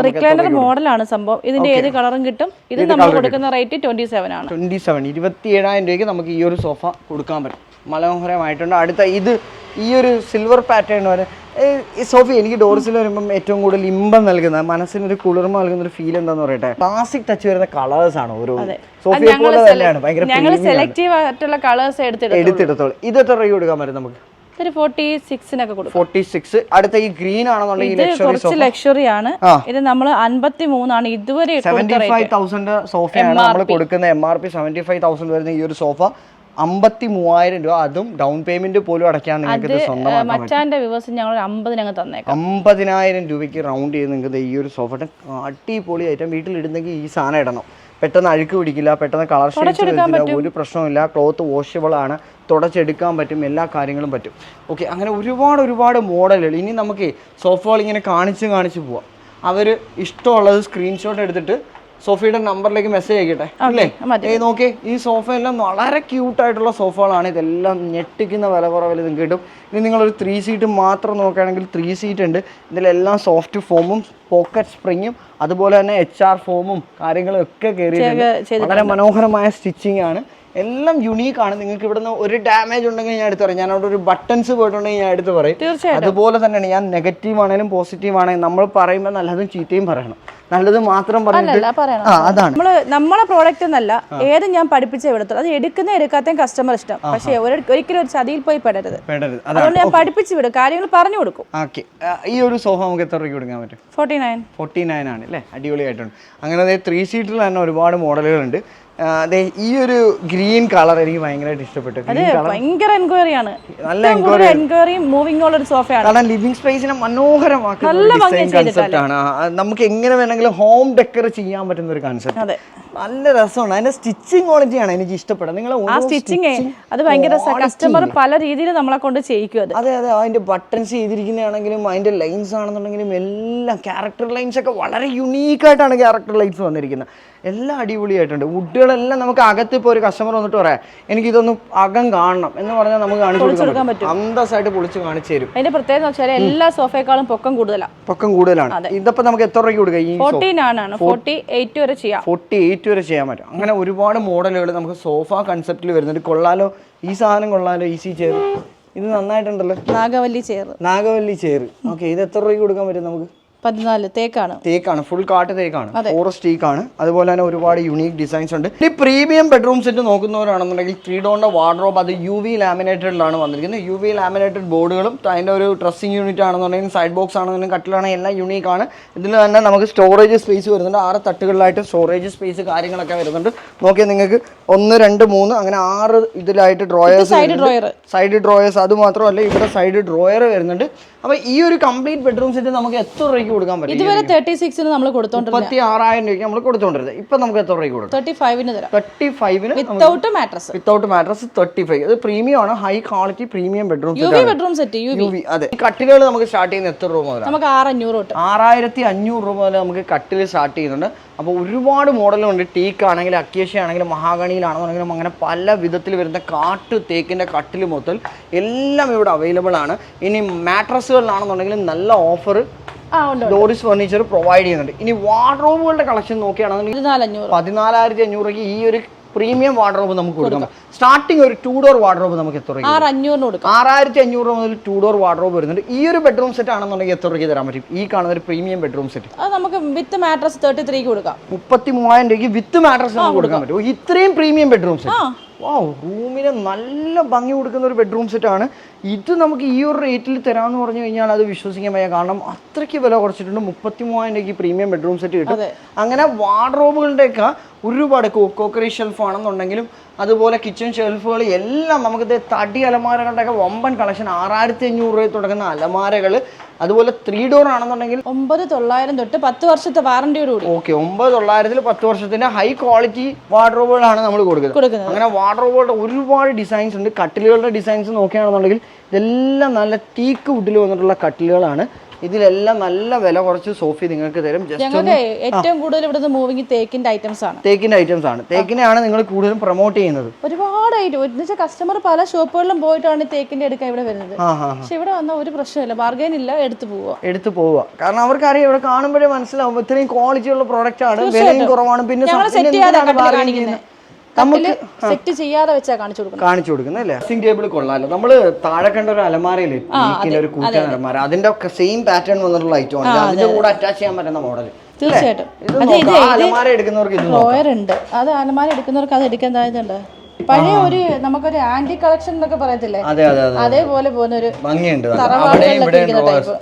A: റിക്ലൈനർ
B: മോഡലാണ് സംഭവം. ഇതിന്റെ ഏത് കളറും കിട്ടും. ഇത് നമ്മൾ കൊടുക്കുന്ന റേറ്റ് ട്വന്റി സെവൻ ആണ്.
A: ട്വന്റി സെവൻ ഇരുപത്തി ഏഴായിരം രൂപയ്ക്ക് നമുക്ക് ഈ ഒരു സോഫ കൊടുക്കാൻ പറ്റും. മനോഹരമായിട്ടുണ്ട്. അടുത്ത ഇത് ഈ ഒരു സിൽവർ പാറ്റേൺ വരെ സോഫ എനിക്ക് ഡോർസിൽ വരുമ്പം ഏറ്റവും കൂടുതൽ ഇമ്പം നൽകുന്ന മനസ്സിനൊരു കുളിർമ നൽകുന്ന ഒരു ഫീൽ എന്താന്ന് പറയട്ടെ? ക്ലാസിക് ടച്ച് വരുന്ന കളേഴ്സ് ആണ് ഓരോ സോഫയെ പോലെ തന്നെയാണ്. ഭയങ്കര
B: ഞങ്ങൾ സെലക്റ്റീവ് ആയിട്ടുള്ള കളേഴ്സ്
A: എടുത്തെടുത്തോളൂ. ഇത് എത്ര രൂപ കൊടുക്കാൻ പറ്റും നമുക്ക്?
B: ഒരു ഫോർട്ടി സിക്സിനൊക്കെ കൊടുക്കും.
A: ഫോർട്ടി സിക്സ് അടുത്ത ഈ ഗ്രീൻ ആണെന്നുണ്ടെങ്കിൽ
B: ഇത്
A: ലക്ഷറി
B: കുറച്ച് ലക്ഷറി ആണ്. ഇത് നമ്മൾ അൻപത്തി മൂന്നാണ് ഇതുവരെ
A: സെവന്റി ഫൈവ് തൗസൻഡ് സോഫയാണ് നമ്മൾ കൊടുക്കുന്ന M R P seventy five thousand വരുന്ന ഈ ഒരു സോഫ അമ്പത്തി മൂവായിരം രൂപ അതും ഡൗൺ പേയ്മെന്റ് പോലും അടയ്ക്കാൻ നിങ്ങൾക്ക് ഇത് സ്വന്തമാക്കാൻ
B: മച്ചാന്റെ വിവസം ഞങ്ങൾ ഒരു അമ്പതിനങ്ങ് തന്നേക്കാം.
A: അമ്പതിനായിരം രൂപയ്ക്ക് റൗണ്ട് ചെയ്ത് നിങ്ങൾക്ക് ഈ ഒരു സോഫ അടിപൊളി ഐറ്റം വീട്ടിലിടുന്നെങ്കിൽ ഈ സാധനം ഇടണം. പെട്ടെന്ന് അഴുക്ക് പിടിക്കില്ല പെട്ടെന്ന് കളർ ഷെയ്ഡ് ഒരു പ്രശ്നമില്ല ക്ലോത്ത് വാഷബിൾ ആണ് തുടച്ചെടുക്കാൻ പറ്റും എല്ലാ കാര്യങ്ങളും പറ്റും. ഓക്കെ അങ്ങനെ ഒരുപാട് ഒരുപാട് മോഡലുകൾ. ഇനി നമുക്ക് സോഫകൾ ഇങ്ങനെ കാണിച്ച് കാണിച്ച് പോവാം. അവർ ഇഷ്ടമുള്ളത് സ്ക്രീൻഷോട്ട് എടുത്തിട്ട് സോഫയുടെ നമ്പറിലേക്ക് മെസ്സേജ് അയക്കട്ടെ? അല്ലേ ഏയ് നോക്കി ഈ സോഫ എല്ലാം വളരെ ക്യൂട്ടായിട്ടുള്ള സോഫകളാണ് ഇതെല്ലാം ഞെട്ടിക്കുന്ന വില കുറവിൽ നിങ്ങൾക്ക് കിട്ടും. ഇനി നിങ്ങളൊരു ത്രീ സീറ്റ് മാത്രം നോക്കുകയാണെങ്കിൽ ത്രീ സീറ്റ് ഉണ്ട്. ഇതിലെല്ലാം സോഫ്റ്റ് ഫോമും പോക്കറ്റ് സ്പ്രിങ്ങും അതുപോലെ തന്നെ എച്ച് ആർ ഫോമും കാര്യങ്ങളും ഒക്കെ കയറിയിട്ടുണ്ട് വളരെ മനോഹരമായ സ്റ്റിച്ചിങ് ആണ്. എല്ലാം യുണീക്ക് ആണ്. നിങ്ങൾക്ക് ഇവിടുന്ന് ഒരു ഡാമേജ് ഉണ്ടെങ്കിൽ ഞാൻ എടുത്ത് പറയും. ഞാൻ അവിടെ ഒരു ബട്ടൺസ് പോയിട്ടുണ്ടെങ്കിൽ ഞാൻ എടുത്ത് പറയും. അതുപോലെ തന്നെയാണ് ഞാൻ നെഗറ്റീവ് ആണെങ്കിലും പോസിറ്റീവ് ആണെങ്കിലും നമ്മൾ പറയുമ്പോൾ നല്ലതും ചീത്തയും പറയണം. നല്ലത് മാത്രം പറഞ്ഞിട്ട് ആ അതാണ്.
B: നമ്മൾ നമ്മളെ പ്രോഡക്റ്റ് എന്നല്ല ഏത് ഞാൻ പഠിപ്പിച്ച എടുത്തുള്ളൂ. അത് എടുക്കുന്ന എടുക്കാത്തയും കസ്റ്റമർ ഇഷ്ടം. പക്ഷേ ഒരു- ഒരിക്കലും ഒരു ചതിയിൽ പോയി പെടരുത്. അതുകൊണ്ട് ഞാൻ പഠിപ്പിച്ചു വിടും. കാര്യങ്ങൾ പറഞ്ഞു കൊടുക്കും.
A: ഓക്കെ. ഈ ഒരു സോഫ നമുക്ക് എത്ര രൂപ കൊടുക്കാൻ പറ്റും?
B: ഫോർട്ടി നയൻ
A: ഫോർട്ടി നയൻ ആണ് അല്ലേ? അടിപൊളിയായിട്ടുണ്ട്. അങ്ങനെ ത്രീ സീറ്റിൽ തന്നെ ഒരുപാട് മോഡലുകളുണ്ട് ദേ ഈ ഒരു ഗ്രീൻ കളർ എനിക്ക് ഭയങ്കരമായിട്ട് ഇഷ്ടപ്പെട്ടു.
B: അത് ഭയങ്കര എൻക്വയറി ആണ്.
A: നല്ല
B: എൻക്വയറി കൂടുതൽ മൂവിംഗ് ഉള്ള ഒരു സോഫയാണ്
A: കാരണം ലിവിംഗ് സ്പേസിനെ മനോഹരമാക്കുന്ന ഡിസൈൻ കൺസെപ്റ്റ് ആണ്. നമുക്ക് എങ്ങനെ വേണമെങ്കിലും ഹോം ഡെക്കർ ചെയ്യാൻ പറ്റുന്ന ഒരു കൺസെപ്റ്റ്
B: അതെ.
A: നല്ല രസമാണ്. അതിന്റെ സ്റ്റിച്ചിങ് ക്വാളിറ്റിയാണ് എനിക്ക് ഇഷ്ടപ്പെടുന്നത് നിങ്ങൾ
B: ആ സ്റ്റിച്ചിങ് അത് ഭയങ്കര കസ്റ്റമർ പല രീതിയിൽ നമ്മളെ കൊണ്ട് ചെയ്യിക്കും അത്.
A: അതെ അതെ. അതിന്റെ ബട്ടൺസ് ചെയ്തിരിക്കുന്നതാണെങ്കിലും അതിന്റെ ലൈൻസ് ആണെന്നുണ്ടെങ്കിലും എല്ലാം ക്യാരക്ടർ ലൈൻസ് ഒക്കെ വളരെ യുണീക്ക് ആയിട്ടാണ് ക്യാരക്ടർ ലൈൻസ് വന്നിരിക്കുന്നത്. എല്ലാം അടിപൊളിയായിട്ടുണ്ട്. വുഡുകളെല്ലാം നമുക്ക് അകത്ത് ഇപ്പോൾ ഒരു കസ്റ്റമർ വന്നിട്ട് പറയാം എനിക്ക് ഇതൊന്ന് അകം കാണണം എന്ന് പറഞ്ഞാൽ നമുക്ക് കാണിച്ചു കൊടുക്കാൻ പറ്റും. അന്തസ്സായിട്ട് പൊളിച്ച് കാണിച്ചു തരും.
B: അതിന്റെ പ്രത്യേകത വെച്ചാൽ എല്ലാ സോഫയെക്കാളും പൊക്കം കൂടുതലാണ്
A: പൊക്കം കൂടുതലാണ്. ഇതപ്പോ നമുക്ക് എത്ര രൂപയ്ക്ക് കൊടുക്കാം? ഈ
B: ഫോർട്ടീൻ ആണ്. ഫോർട്ടി എയ്റ്റ് വരെ ചെയ്യാം.
A: ഫോർട്ടി എയ്റ്റ് വരെ ചെയ്യാൻ പറ്റും. അങ്ങനെ ഒരുപാട് മോഡലുകൾ നമുക്ക് സോഫ കൺസെപ്റ്റിൽ വരുന്നുണ്ട്. കൊള്ളാലോ. ഈ സാധനം കൊള്ളാലോ ഈസി ചെയർ ഇത് നന്നായിട്ടുണ്ടല്ലോ.
B: Nagavalli chair
A: Nagavalli chair okay ഇത് എത്ര രൂപയ്ക്ക് കൊടുക്കാൻ പറ്റും നമുക്ക്?
B: പതിനാല് തേക്കാണ്.
A: തേക്കാണ് ഫുൾ കാട്ട് തേക്കാണ് ഫോറസ്റ്റ് ടീക്കാണ് അതുപോലെ തന്നെ ഒരുപാട് യുണീക് ഡിസൈൻസ് ഉണ്ട്. ഈ പ്രീമിയം ബെഡ്റൂം സെറ്റ് നോക്കുന്നവരാണെന്നുണ്ടെങ്കിൽ ത്രീ ഡോറിന്റെ വാർഡ്രോബ് അത് യു വി ലാമിനേറ്റഡിലാണ് വന്നിരിക്കുന്നത്. യു വി ലാമിനേറ്റഡ് ബോർഡുകളും അതിന്റെ ഒരു ഡ്രസ്സിംഗ് യൂണിറ്റ് ആണെന്നുണ്ടെങ്കിൽ സൈഡ് ബോക്സ് ആണെന്നുണ്ടെങ്കിൽ കട്ടിലാണെങ്കിൽ എല്ലാം യുണീക്ക് ആണ്. ഇതിൽ തന്നെ നമുക്ക് സ്റ്റോറേജ് സ്പേസ് വരുന്നുണ്ട്. ആറ് തട്ടുകളിലായിട്ട് സ്റ്റോറേജ് സ്പേസ് കാര്യങ്ങളൊക്കെ വരുന്നുണ്ട്. നോക്കിയാൽ നിങ്ങൾക്ക് ഒന്ന് രണ്ട് മൂന്ന് അങ്ങനെ ആറ് ഇതിലായിട്ട് drawers
B: side drawer
A: side drawers അത് മാത്രമല്ല ഇവിടെ സൈഡ് ഡ്രോയർ വരുന്നുണ്ട്. അപ്പൊ ഈ ഒരു കംപ്ലീറ്റ് ബെഡ്റൂം സെറ്റ് നമുക്ക് എത്ര രൂപയ്ക്ക് കൊടുക്കാൻ പറ്റും
B: ഇതുവരെ തേർട്ടി സിക്സിന് നമ്മൾ കൊടുത്തോണ്ടിരുന്നത്
A: മുപ്പത്തി ആറായിരം രൂപയ്ക്ക് നമ്മൾ കൊടുത്തോണ്ടിരുന്നത്. ഇപ്പൊ നമുക്ക് എത്ര രൂപയ്ക്ക് കൊടുക്കും?
B: തേർട്ടി ഫൈവിന് തരാം
A: thirty ഫൈവിന്
B: without mattress
A: without mattress thirty five അത് പ്രീമിയം ആണ്. High quality premium bedroom
B: bedroom set U V
A: അതെ. കട്ടിലുകൾ നമുക്ക് സ്റ്റാർട്ട് ചെയ്യുന്ന എത്ര രൂപ മുതൽ
B: നമുക്ക് ആറഞ്ഞൂറ് തൊട്ട്.
A: ആറായിരത്തി അഞ്ഞൂറ് രൂപ മുതൽ നമുക്ക് കട്ടിൽ സ്റ്റാർട്ട് ചെയ്യുന്നുണ്ട്. അപ്പോൾ ഒരുപാട് മോഡലുണ്ട് ടീക്ക് ആണെങ്കിലും അക്യേഷ്യ ആണെങ്കിലും മഹാഗണിയിലാണെന്നുണ്ടെങ്കിലും അങ്ങനെ പല വിധത്തിൽ വരുന്ന കാട്ട് തേക്കിന്റെ കട്ടിൽ മുതൽ എല്ലാം ഇവിടെ അവൈലബിൾ ആണ്. ഇനി മാട്രസുകളിലാണെന്നുണ്ടെങ്കിലും നല്ല ഓഫർ ഡോറിസ് ഫർണിച്ചർ പ്രൊവൈഡ് ചെയ്യുന്നുണ്ട്. ഇനി വാർഡ്രോബുകളുടെ കളക്ഷൻ നോക്കുകയാണെന്നുണ്ടെങ്കിൽ പതിനാലായിരത്തി അഞ്ഞൂറ് ഈ ഒരു പ്രീമിയം വാർഡ്രോബ് നമുക്ക് കൊടുക്കാം. സ്റ്റാർട്ടിങ് ഒരു ടൂ ഡോർ വാർഡ്രോബ് നമുക്ക് എത്ര ആറായിരത്തി അഞ്ഞൂറ് മുതൽ ടൂ ഡോർ വാർഡ്രോബ് വരുന്നുണ്ട്. ഈ ഒരു ബെഡ്റൂം സെറ്റ് ആണെന്നുണ്ടെങ്കിൽ എത്ര രൂപയ്ക്ക് തരാൻ പറ്റും? ഈ കാണുന്ന ഒരു പ്രീമിയം ബെഡ്റൂം സെറ്റ്
B: നമുക്ക് വിത്ത് മാട്രസ് തേർട്ടി ത്രീക്ക് കൊടുക്കാം.
A: മുപ്പത്തി മൂവായിരം രൂപയ്ക്ക് വിത്ത് മാട്രസ് നമുക്ക് കൊടുക്കാൻ പറ്റും. ഇത്രയും പ്രീമിയം ബെഡ്റൂം സെറ്റ് വാ റൂമിന് നല്ല ഭംഗി കൊടുക്കുന്ന ഒരു ബെഡ്റൂം സെറ്റാണ് ഇത് നമുക്ക് ഈ ഒരു റേറ്റിൽ തരാമെന്ന് പറഞ്ഞു കഴിഞ്ഞാൽ അത് വിശ്വസിക്കാൻ വയ്യ. കാരണം അത്രയ്ക്ക് വില കുറച്ചിട്ടുണ്ട്. മുപ്പത്തി മൂവായിരം രൂപയ്ക്ക് പ്രീമിയം ബെഡ്റൂം സെറ്റ് കിട്ടും. അങ്ങനെ വാർഡ്രോബുകളുടെയൊക്കെ ഒരുപാട് കോക്കറി ഷെൽഫ് ആണെന്നുണ്ടെങ്കിലും അതുപോലെ കിച്ചൺ ഷെൽഫുകൾ എല്ലാം നമുക്ക് തടി അലമാരകളുടെയൊക്കെ ഒമ്പൻ കളക്ഷൻ ആറായിരത്തി അഞ്ഞൂറ് രൂപയിൽ തുടങ്ങുന്ന അലമാരകൾ. അതുപോലെ ത്രീ ഡോർ ആണെന്നുണ്ടെങ്കിൽ
B: ഒമ്പത് തൊള്ളായിരം തൊട്ട് പത്ത് വർഷത്തെ വാറണ്ടിയോട് കൂടി
A: ഓക്കെ ഒമ്പത് തൊള്ളായിരത്തിൽ പത്ത് വർഷത്തിന്റെ ഹൈ ക്വാളിറ്റി വാർഡ്രോബുകളാണ് നമ്മൾ കൊടുക്കുന്നത്.
B: കൊടുക്കുന്നത്.
A: അങ്ങനെ വാർഡ്രോബുകളുടെ ഒരുപാട് ഡിസൈൻസ് ഉണ്ട്. കട്ടിലുകളുടെ ഡിസൈൻസ് നോക്കുകയാണെന്നുണ്ടെങ്കിൽ ഇതെല്ലാം നല്ല ടീക്ക് വുഡിൽ വന്നിട്ടുള്ള കട്ടിലുകളാണ്. ഇതിലെല്ലാം നല്ല വില കുറച്ച് സോഫി നിങ്ങൾക്ക് തരും.
B: ഞങ്ങൾക്ക് ഏറ്റവും കൂടുതൽ ഇവിടുന്ന് മൂവിങ് തേക്കിന്റെ ഐറ്റംസ് ആണ്.
A: തേക്കിന്റെ ഐറ്റംസ് ആണ്. തേക്കിനെയാണ് നിങ്ങൾ കൂടുതലും പ്രൊമോട്ട് ചെയ്യുന്നത്.
B: ഒരുപാട് ഐറ്റം കസ്റ്റമർ പല ഷോപ്പുകളിലും പോയിട്ടാണ് തേക്കിന്റെ എടുക്കാൻ ഇവിടെ വരുന്നത്. പക്ഷെ ഇവിടെ വന്ന ഒരു പ്രശ്നമില്ല. ബാർഗൈൻ ഇല്ല എടുത്തു പോവുക.
A: എടുത്തു പോവുക. കാരണം അവർക്കറിയാം ഇവിടെ കാണുമ്പോഴേ മനസ്സിലാവും ഇത്രയും ക്വാളിറ്റി ഉള്ള പ്രോഡക്റ്റ് ആണ് വിലയും കുറവാണ്. പിന്നെ
B: ഞങ്ങൾ സെറ്റ് ചെയ്യാതെ വെച്ചാ കാണിച്ചു കൊടുക്കുന്നത്.
A: കാണിച്ചു കൊടുക്കുന്നത് അല്ലേ? ഡ്രസ്സിംഗ് ടേബിൾ കൊള്ളാലോ. നമ്മൾ താഴെ കണ്ട ഒരു അലമാരയില്ലേ? ഈക്കിന്റെ ഒരു കൂറ്റൻ അലമാര. അതിന്റെ ഒക്കെ സെയിം പാറ്റേൺ വന്നിട്ടുള്ള ഐറ്റം ആണ്. അതിന്റെ കൂടെ അറ്റാച്ച് ചെയ്യാൻ പറ്റുന്ന മോഡൽ
B: തീർച്ചയായിട്ടും. ഡ്രോയർ ഉണ്ട്. അത് അലമാര എടുക്കുന്നവർക്ക് അത് എടുക്കാൻ താഴ്ന്നുണ്ട് പഴയ ഒരു നമുക്കൊരു ആന്റി കളക്ഷൻ എന്നൊക്കെ പറയത്തില്ലേ?
A: അതെ അതെ അതെ
B: അതേപോലെ പോകുന്ന ഒരു
A: ഭംഗിയുണ്ട്.
B: തറവാടുകളിലൊക്കെ ഇരിക്കുന്ന
A: ടൈപ്പ്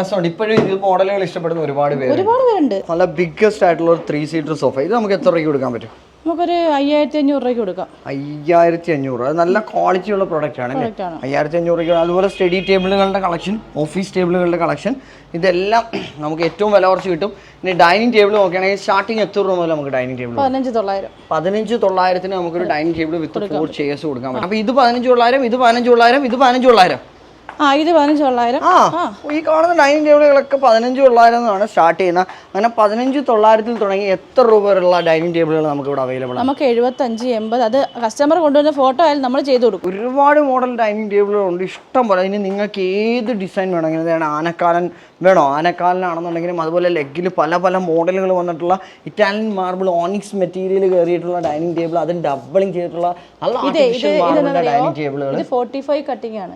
A: രസമുണ്ട്. ഇപ്പോഴും ഇത് മോഡലുകൾ ഇഷ്ടപ്പെടുന്ന ഒരുപാട് പേര്
B: ഒരുപാട് പേരുണ്ട്.
A: നല്ല ബിഗ്ഗസ്റ്റ് ആയിട്ടുള്ള ഒരു ത്രീ സീറ്റർ സോഫ ഇത് നമുക്ക് എത്ര രൂപയ്ക്ക് കൊടുക്കാൻ പറ്റും?
B: നമുക്കൊരു അയ്യായിരത്തി അഞ്ഞൂറ് രൂപയ്ക്ക് കൊടുക്കാം.
A: അയ്യായിരത്തി അഞ്ഞൂറ് അത് നല്ല ക്വാളിറ്റി ഉള്ള പ്രോഡക്റ്റ് ആണ് അല്ലേ? അയ്യായിരത്തി അഞ്ഞൂറ് രൂപ അതുപോലെ സ്റ്റഡി ടേബിളുകളുടെ കളക്ഷൻ ഓഫീസ് ടേബിളുകളുടെ കളക്ഷൻ ഇതെല്ലാം നമുക്ക് ഏറ്റവും വില കുറച്ച് കിട്ടും. ഇനി ഡൈനിങ് ടേബിൾ നോക്കുകയാണെങ്കിൽ സ്റ്റാർട്ടിങ് എത്ര രൂപ മുതൽ നമുക്ക് ഡൈനിങ് ടേബിൾ
B: പതിനഞ്ച് തൊള്ളായിരം.
A: പതിനഞ്ച് തൊള്ളായിരത്തിന് നമുക്കൊരു dining table with four chairs കൊടുക്കാൻ പറ്റും. അപ്പോൾ ഇത് പതിനഞ്ച് തൊള്ളായിരം ഇത് പതിനഞ്ച് തൊള്ളായിരം ഇത് പതിനഞ്ച് തൊള്ളായിരം.
B: ആ ഇത് പതിനഞ്ച് തൊള്ളായിരം.
A: ആ ഈ കാണുന്ന ഡൈനിങ് ടേബിളുകളൊക്കെ പതിനഞ്ച് തൊള്ളായിരം എന്നാണ് സ്റ്റാർട്ട് ചെയ്യുന്നത്. അങ്ങനെ പതിനഞ്ച് തൊള്ളായിരത്തിൽ തുടങ്ങി എത്ര രൂപ വരെയുള്ള ഡൈനിങ് ടേബിളുകൾ നമുക്ക് ഇവിടെ അവൈലബിൾ
B: നമുക്ക് എഴുപത്തഞ്ച് എൺപത്. അത് കസ്റ്റമർ കൊണ്ടുവരുന്ന ഫോട്ടോ ആയാലും നമ്മൾ ചെയ്തു കൊടുക്കും.
A: ഒരുപാട് മോഡൽ ഡൈനിങ് ടേബിളുകളുണ്ട്. ഇഷ്ടം പോലെ. ഇനി നിങ്ങൾക്ക് ഏത് ഡിസൈൻ വേണമെങ്കിലും അതായത് ആനക്കാലൻ വേണോ? ആനക്കാലനാണെന്നുണ്ടെങ്കിലും അതുപോലെ ലെഗിൽ പല പല മോഡലുകൾ വന്നിട്ടുള്ള ഇറ്റാലിയൻ മാർബിൾ ഓണിക്സ് മെറ്റീരിയൽ കയറിയിട്ടുള്ള ഡൈനിങ് ടേബിൾ അതിന് ഡബിളിങ് ചെയ്തിട്ടുള്ള നല്ല ഡൈനിങ് ടേബിളുകൾ
B: ഫോർട്ടി ഫൈവ് കട്ടിംഗ് ആണ്.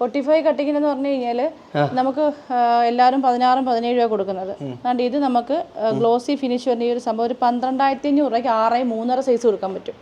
B: ഫോർട്ടി ഫൈവ് കട്ടിങ്ങിന് എന്ന് പറഞ്ഞു കഴിഞ്ഞാൽ നമുക്ക് എല്ലാവരും പതിനാറും പതിനേഴ് രൂപ കൊടുക്കുന്നത് അതുകൊണ്ട് ഇത് നമുക്ക് ഗ്ലോസി ഫിനിഷ് വരുന്ന ഈ ഒരു സംഭവം ഒരു പന്ത്രണ്ടായിരത്തി അഞ്ഞൂറ് രൂപയ്ക്ക് ആറായി മൂന്നര സൈസ് കൊടുക്കാൻ പറ്റും.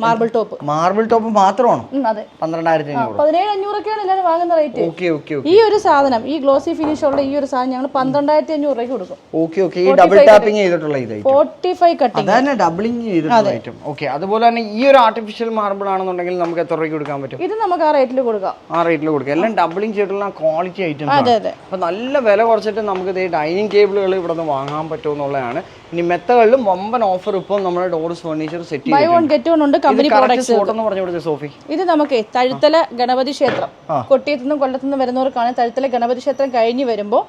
B: Marble top.
A: മാർബിൾ ടോപ്പ് മാത്രമാണോ?
B: അതെ.
A: പന്ത്രണ്ടായിരത്തി
B: പതിനേഴ് അഞ്ഞൂറൊക്കെയാണ് എല്ലാവരും വാങ്ങുന്ന റേറ്റ്.
A: ഓക്കെ ഓക്കെ
B: ഈ ഒരു സാധനം ഈ ഗ്ലോസി ഫിനിഷ് ഉള്ള ഈ ഒരു സാധനം ഞങ്ങൾ പന്ത്രണ്ടായിരത്തി അഞ്ഞൂറ് രൂപയ്ക്ക് കൊടുക്കും.
A: Okay okay. ഈ ഡബിൾ ടാപ്പിംഗ് ചെയ്തിട്ടുള്ള ഇതായി
B: ഫോർട്ടി ഫൈവ് കട്ടിങ്
A: അതന്നെ ഡബിളിങ് ചെയ്തിട്ടുള്ള ഐറ്റം. ഓക്കെ അതുപോലെ തന്നെ ഈ ഒരു ആർട്ടിഫിഷ്യൽ മാർബിൾ ആണെന്നുണ്ടെങ്കിൽ നമുക്ക് എത്ര രൂപയ്ക്ക് കൊടുക്കാൻ പറ്റും?
B: ഇത് നമുക്ക് ആ റേറ്റിൽ കൊടുക്കാം.
A: ആ റേറ്റിൽ കൊടുക്കാം. എല്ലാം ഡബിളിങ് ചെയ്തിട്ടുള്ള ക്വാളിറ്റി ഐറ്റംസ്
B: അതെ അതെ.
A: അപ്പൊ നല്ല വില കുറച്ചിട്ട് നമുക്ക് ഇതേ ഡൈനിങ് ടേബിളുകൾ ഇവിടെ നിന്ന് വാങ്ങാൻ പറ്റുമെന്നുള്ളതാണ് ഇനി മെത്തകളിലും വമ്പൻ ഓഫർ ഇപ്പോൾ നമ്മുടെ doors furniture set
B: buy one get one ഉണ്ട് കമ്പനി
A: പ്രോഡക്റ്റ്സ് സ്പോട്ട് എന്ന് പറഞ്ഞു കൊടുത്തത് സോഫി.
B: ഇത് നമുക്ക് തഴുത്തല ഗണപതി ക്ഷേത്രം കൊട്ടിയത്തുനിന്നും കൊല്ലത്തുനിന്നും കൊല്ലത്തു നിന്നും വരുന്നവർക്കാണ് തഴുത്തല ഗണപതി ക്ഷേത്രം കഴിഞ്ഞ് വരുമ്പോൾ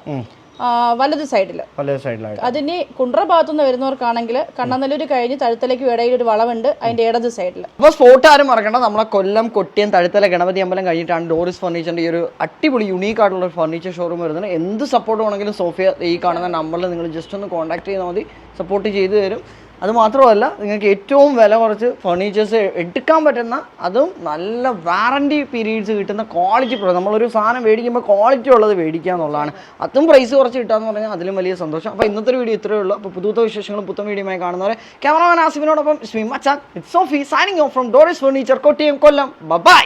B: വലത് സൈഡിൽ
A: വലത് സൈഡിലായിട്ട്.
B: അതിന് കുണ്ട്ര ഭാഗത്തുനിന്ന് വരുന്നവർക്കാണെങ്കിൽ കണ്ണനല്ലൂർ കഴിഞ്ഞ് തഴുത്തലേക്ക് ഇടയിൽ ഒരു വളവുണ്ട് അതിന്റെ ഇടത് സൈഡിൽ
A: അപ്പോൾ സ്പോട്ട് ആരും മറക്കണ്ട. നമ്മളെ കൊല്ലം കൊട്ടിയം തഴുത്തല ഗണപതി അമ്പലം കഴിഞ്ഞിട്ടാണ് ഡോറിസ് ഫർണിച്ചറിന്റെ ഈ ഒരു അടിപൊളി യുണീക്ക് ആയിട്ടുള്ള ഒരു ഫർണിച്ചർ ഷോറൂം വരുന്നത്. എന്ത് സപ്പോർട്ട് വേണമെങ്കിലും സോഫിയ ഈ കാണുന്ന നമ്പറിൽ നിങ്ങൾ ജസ്റ്റ് ഒന്ന് കോൺടാക്ട് ചെയ്താൽ മതി. സപ്പോർട്ട് ചെയ്തു തരും. അത് മാത്രമല്ല നിങ്ങൾക്ക് ഏറ്റവും വില കുറച്ച് ഫർണിച്ചേഴ്സ് എടുക്കാൻ പറ്റുന്ന അതും നല്ല വാറണ്ടി പീരീഡ്സ് കിട്ടുന്ന ക്വാളിറ്റി നമ്മളൊരു സാധനം മേടിക്കുമ്പോൾ ക്വാളിറ്റി ഉള്ളത് മേടിക്കുക എന്നുള്ളതാണ്. അതും പ്രൈസ് കുറച്ച് കിട്ടുക പറഞ്ഞാൽ അതിലും വലിയ സന്തോഷം. അപ്പോൾ ഇന്നത്തെ വീഡിയോ ഇത്രയേ ഉള്ളൂ. അപ്പോൾ പുതുത്ത പുതു വിശേഷങ്ങളും പുത്തൻ വീഡിയോമായി കാണുന്നവരെ ക്യാമറമാൻ ആസിഫിനോടൊപ്പം ശ്രീ ഇറ്റ്സ് ഇറ്റ്സ് ഈ signing off from Doris furniture Kottiyam Kollam bye